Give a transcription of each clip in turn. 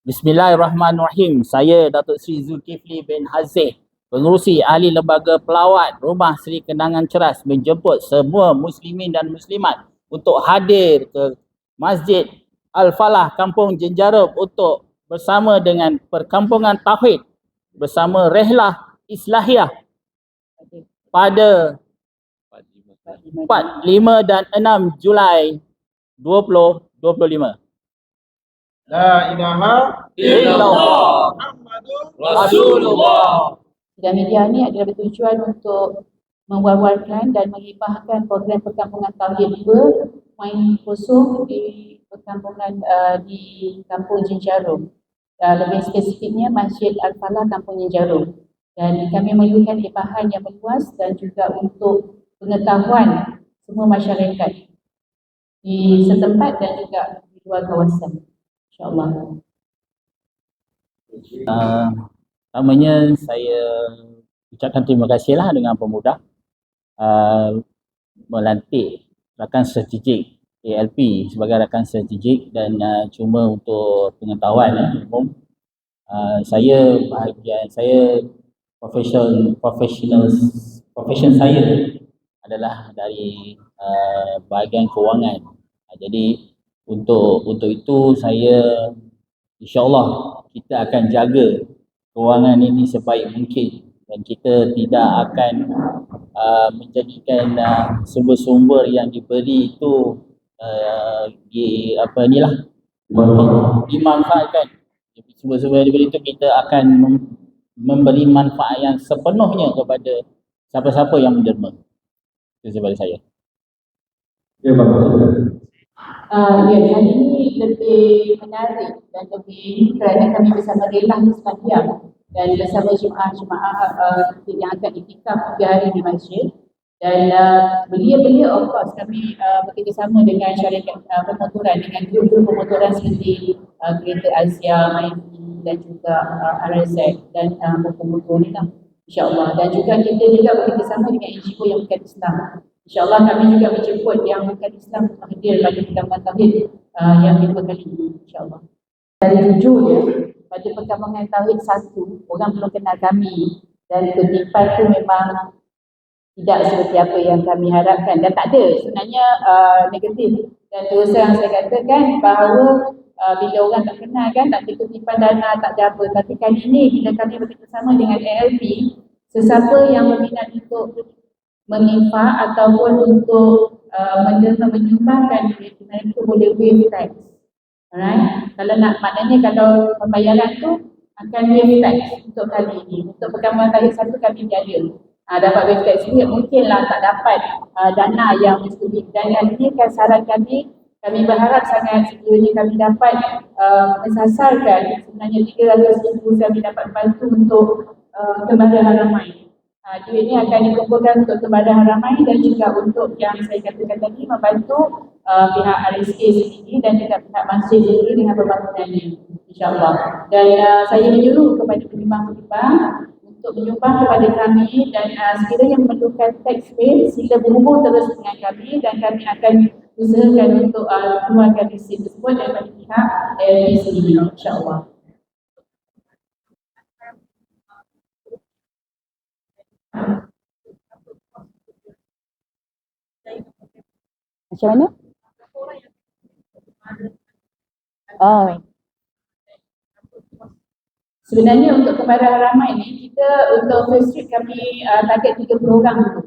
Bismillahirrahmanirrahim. Saya Datuk Sri Zulkifli bin Hazih, pengurusi ahli lembaga pelawat Rumah Seri Kenangan Ceras menjemput semua muslimin dan muslimat untuk hadir ke Masjid Al-Falah Kampung Jenjarup untuk bersama dengan perkampungan Tauhid bersama Rehlah Islahiyah pada 4, 5 dan 6 Julai 2025. La ilaha Illallah. Muhammadur Rasulullah. Sidang media ini adalah bertujuan untuk mewar-warkan dan menghibahkan program perkampungan Tauhid 2.0 di perkampungan uh, di Kampung Jenjarum. Uh, lebih spesifiknya Masjid Al-Falah Kampung Jenjarum. Dan kami memerlukan hibahan yang meluas dan juga untuk pengetahuan semua masyarakat di setempat dan juga di luar kawasan. InsyaAllah. Uh, pertamanya saya ucapkan terima kasihlah dengan pemuda uh, melantik rakan strategik ALP sebagai rakan strategik dan uh, cuma untuk pengetahuan uh, umum uh, saya bahagian saya profession professional profession saya adalah dari uh, bahagian kewangan uh, jadi untuk untuk itu saya insyaallah kita akan jaga kewangan ini sebaik mungkin. Dan kita tidak akan uh, menjadikan uh, sumber-sumber yang diberi itu uh, di apa inilah dimanfaatkan. Sumber-sumber yang diberi itu kita akan mem- memberi manfaat yang sepenuhnya kepada siapa-siapa yang menderma. Itu daripada saya. Ya Bapak. Uh, ya, hari ini lebih menarik dan lebih kerana kami bersama Relah Islamiah dan bersama jemaah-jemaah uh, yang akan itikaf tiga hari di masjid. Dan uh, belia-belia of course kami uh, bekerjasama dengan syarikat uh, pemotoran dengan grup-grup pemotoran seperti uh, Kereta Asia, Maini dan juga uh, RSX dan uh, pemotor ni lah insyaAllah dan juga kita juga bekerjasama dengan NGO yang bukan Islam InsyaAllah kami juga menjemput yang bukan Islam hadir pada perkembangan Tauhid uh, yang kedua kali ini insyaAllah. Dari jujurnya, pada perkembangan Tauhid satu, orang belum kenal kami. Dan kutipan tu memang tidak seperti apa yang kami harapkan. Dan tak ada sebenarnya uh, negatif. Dan terus terang saya katakan bahawa uh, bila orang tak kenal kan tak ada kutipan dana tak ada apa. Tapi kali ini bila kami bekerjasama dengan ALP sesiapa yang berminat untuk menimpa ataupun untuk uh, menyumbangkan duit mereka boleh waive tax. Alright. Kalau nak maknanya kalau pembayaran tu akan waive tax untuk kali ini. Untuk perkembangan kali satu kami tiada. Ha, dapat waive tax ni mungkinlah tak dapat uh, dana yang mesti dan kali ini kan saran kami kami berharap sangat sekiranya kami dapat uh, mensasarkan sebenarnya 300 ribu kami dapat bantu untuk uh, kembali haramai. Uh, duit ini akan dikumpulkan untuk kebadan ramai dan juga untuk yang saya katakan tadi membantu uh, pihak RSK sendiri dan juga pihak masjid sendiri dengan pembangunannya insyaAllah. Dan uh, saya menyuruh kepada penyumbang-penyumbang untuk menyumbang kepada kami dan uh, sekiranya memerlukan tax pay sila berhubung terus dengan kami dan kami akan usahakan untuk uh, keluarkan resit tersebut daripada pihak LP sendiri insyaAllah. Macam mana? Oh. Sebenarnya untuk kepada ramai ni kita untuk first trip kami uh, target 30 orang dulu.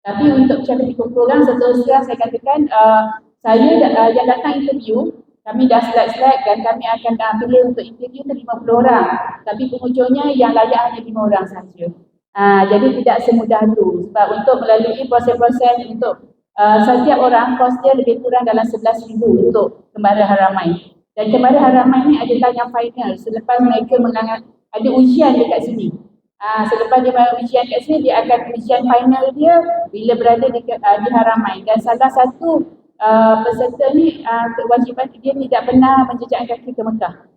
Tapi untuk capai 30 orang seterusnya saya katakan uh, saya uh, yang datang interview kami dah select-select dan kami akan uh, pilih untuk interview tu 50 orang. Tapi penghujungnya yang layak hanya 5 orang sahaja. Uh, jadi tidak semudah itu sebab untuk melalui proses-proses untuk uh, setiap orang kos dia lebih kurang dalam RM11,000 untuk kembali haramai. Dan kembali haramai ni adalah yang final selepas mereka mengangat ada ujian dekat sini. Uh, selepas dia bayar ujian kat sini, dia akan ujian final dia bila berada di, uh, di haramai. Dan salah satu uh, peserta ni uh, kewajipan dia tidak pernah menjejak kaki ke Mekah.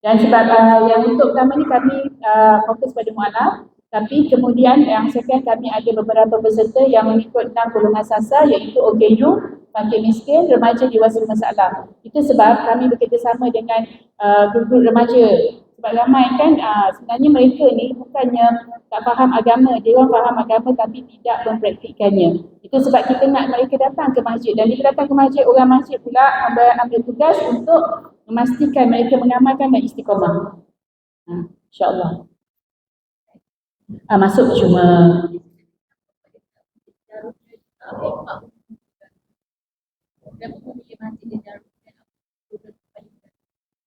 Dan sebab uh, yang untuk pertama ni kami uh, fokus pada mualaf Tapi kemudian yang second kami ada beberapa peserta yang mengikut enam golongan sasar iaitu OKU, fakir miskin, remaja dewasa bermasalah. Itu sebab kami bekerjasama dengan uh, grup-grup remaja. Sebab ramai kan uh, sebenarnya mereka ni bukannya tak faham agama, dia orang faham agama tapi tidak mempraktikkannya. Itu sebab kita nak mereka datang ke masjid dan bila datang ke masjid, orang masjid pula ambil, ambil tugas untuk memastikan mereka mengamalkan dan istiqamah. Ha, InsyaAllah. Ah, masuk cuma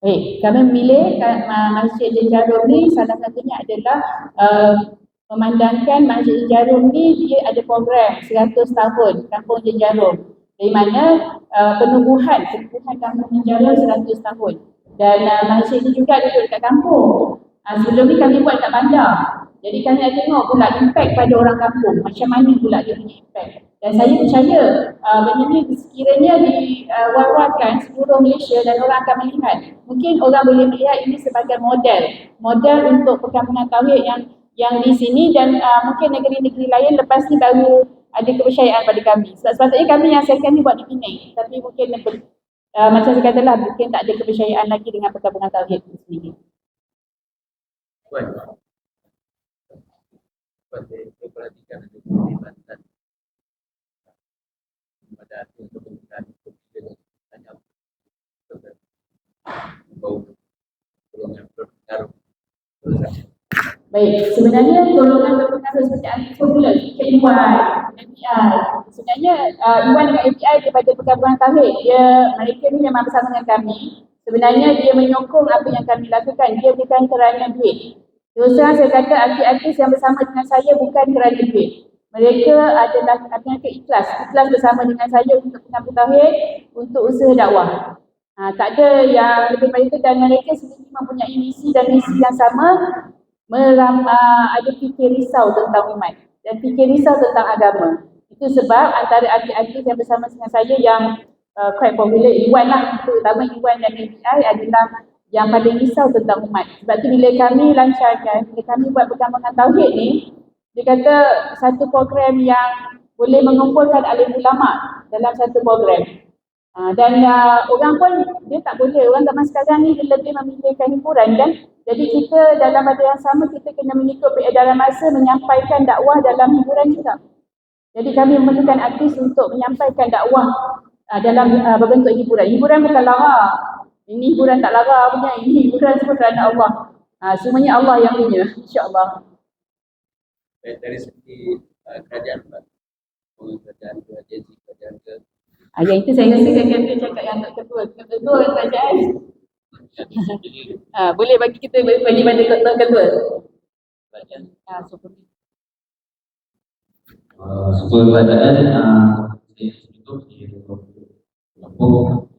Baik, kami memilih uh, Masjid Jarum ni salah satunya adalah uh, memandangkan Masjid Jarum ni dia ada program 100 tahun Kampung Jarum. Dari mana uh, penubuhan, penubuhan Kampung Jarum 100 tahun. Dan uh, masjid ni juga duduk dekat kampung. Uh, sebelum ni kami buat kat bandar. Jadi kami nak tengok pula impact pada orang kampung. Macam mana pula dia punya impact. Dan saya percaya uh, benda ni sekiranya diwar-warkan uh, seluruh Malaysia dan orang akan melihat. Mungkin orang boleh melihat ini sebagai model. Model untuk perkampungan tauhid yang yang di sini dan uh, mungkin negeri-negeri lain lepas ni baru ada kepercayaan pada kami. Sebab sepatutnya kami yang second ni buat di Penang. Tapi mungkin uh, macam saya katalah mungkin tak ada kepercayaan lagi dengan perkampungan tauhid di sini. Baik pada perhatikan ada keterlibatan pada hati untuk memberikan kemudian tanya bau golongan berpengaruh Baik, sebenarnya golongan berpengaruh seperti anti formula, KY, MPI. Sebenarnya uh, Iwan dengan MPI daripada pergabungan tauhid, dia mereka ni memang bersama dengan kami. Sebenarnya dia menyokong apa yang kami lakukan. Dia bukan kerana duit. Terang saya kata artis-artis yang bersama dengan saya bukan kerana duit. Mereka adalah artis ikhlas. Ikhlas bersama dengan saya untuk pengampun tauhid, untuk usaha dakwah. Ha, tak ada yang lebih baik itu dan mereka sendiri mempunyai misi dan misi yang sama meram, uh, ada fikir risau tentang umat dan fikir risau tentang agama. Itu sebab antara artis-artis yang bersama dengan saya yang uh, quite popular, Iwan lah, terutama Iwan dan NBI adalah yang paling risau tentang umat. Sebab tu bila kami lancarkan, bila kami buat perkembangan tauhid ni, dia kata satu program yang boleh mengumpulkan alim ulama dalam satu program. Ha, dan uh, orang pun dia tak boleh, orang zaman sekarang ni dia lebih memilihkan hiburan kan. Jadi kita dalam pada yang sama kita kena mengikut dalam masa menyampaikan dakwah dalam hiburan juga. Jadi kami memerlukan artis untuk menyampaikan dakwah uh, dalam uh, berbentuk hiburan. Hiburan bukan lara, ini hiburan tak lara punya, ini hiburan semua kerana Allah. Ha, semuanya Allah yang punya, insyaAllah. Dari segi uh, kerajaan, kerajaan ke, agensi kerajaan ke. Ah, yang itu saya rasa kan dia cakap yang tak ketua, ketua kerajaan. ha, boleh bagi kita bagi pada ketua ketua. Kerajaan. Ha, super. Uh, super kerajaan, uh, saya sebut, saya Lampung, Jarum, Okay,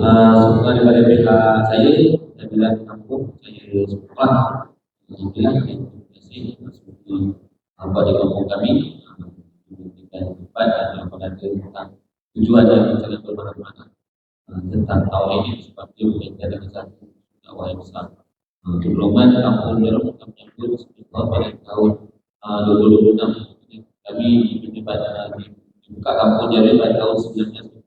uh, soalan daripada pihak saya, bilang kampung, saya sempat Alhamdulillah, terima kasih. Seperti apa di kampung kami memberikan tempat dan mengenai tentang tujuan yang sangat bermakna tentang tahun ini sebab dia berkaitan dengan satu dakwah yang besar. Uh, diplomat kampung jarum kami menyambut sekitar pada tahun uh, 2026 kami dibuka kampung jarum pada tahun 1996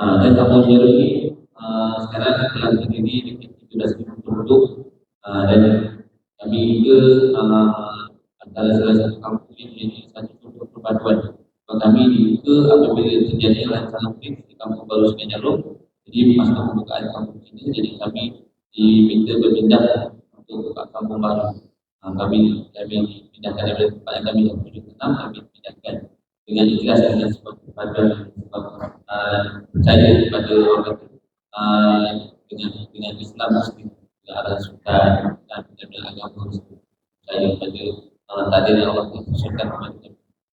Ah, dan kampung Jero ini uh, sekarang telah terdiri di 17 ribu penduduk uh, dan kami juga uh, antara salah satu kampung ini menjadi satu contoh perpaduan. Kalau kami dibuka apabila terjadi rancangan mungkin di kampung baru Sungai Jarum jadi masa pembukaan kampung ini jadi kami diminta berpindah untuk buka kampung baru. Uh, kami kami pindahkan daripada tempat yang kami yang tujuh enam kami pindahkan dengan ikhlas dengan sebab kepada sebab uh, percaya kepada orang uh, dengan dengan Islam mesti dengan arah sultan dan dengan agama percaya kepada uh, takdir yang Allah khususkan kepada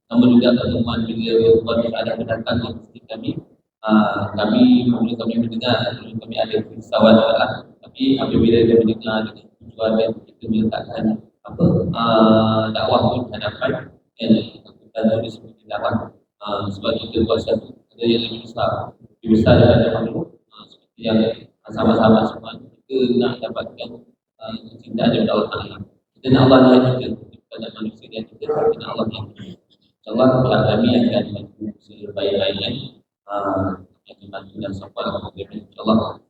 namun juga pertemuan bila tuan ada mendatang ke kami uh, kami mula kami mendengar dulu kami ada kerisauan tapi apabila dia mendengar dengan tujuan dan kita meletakkan apa uh, dakwah pun hadapan dan kita tulis dalam Ah, sebab kita buat satu ada yang lebih besar. Lebih besar daripada Tuhan ah, seperti yang sama-sama semua kita nak dapatkan ah, uh, cinta daripada Allah Ta'ala. Kita nak Allah yang kita bukan nak manusia yang kita tapi nak Allah yang kita Allah Tuhan kami akan membantu sebaik-baiknya uh, yang membantu dan sopan Allah Ta'ala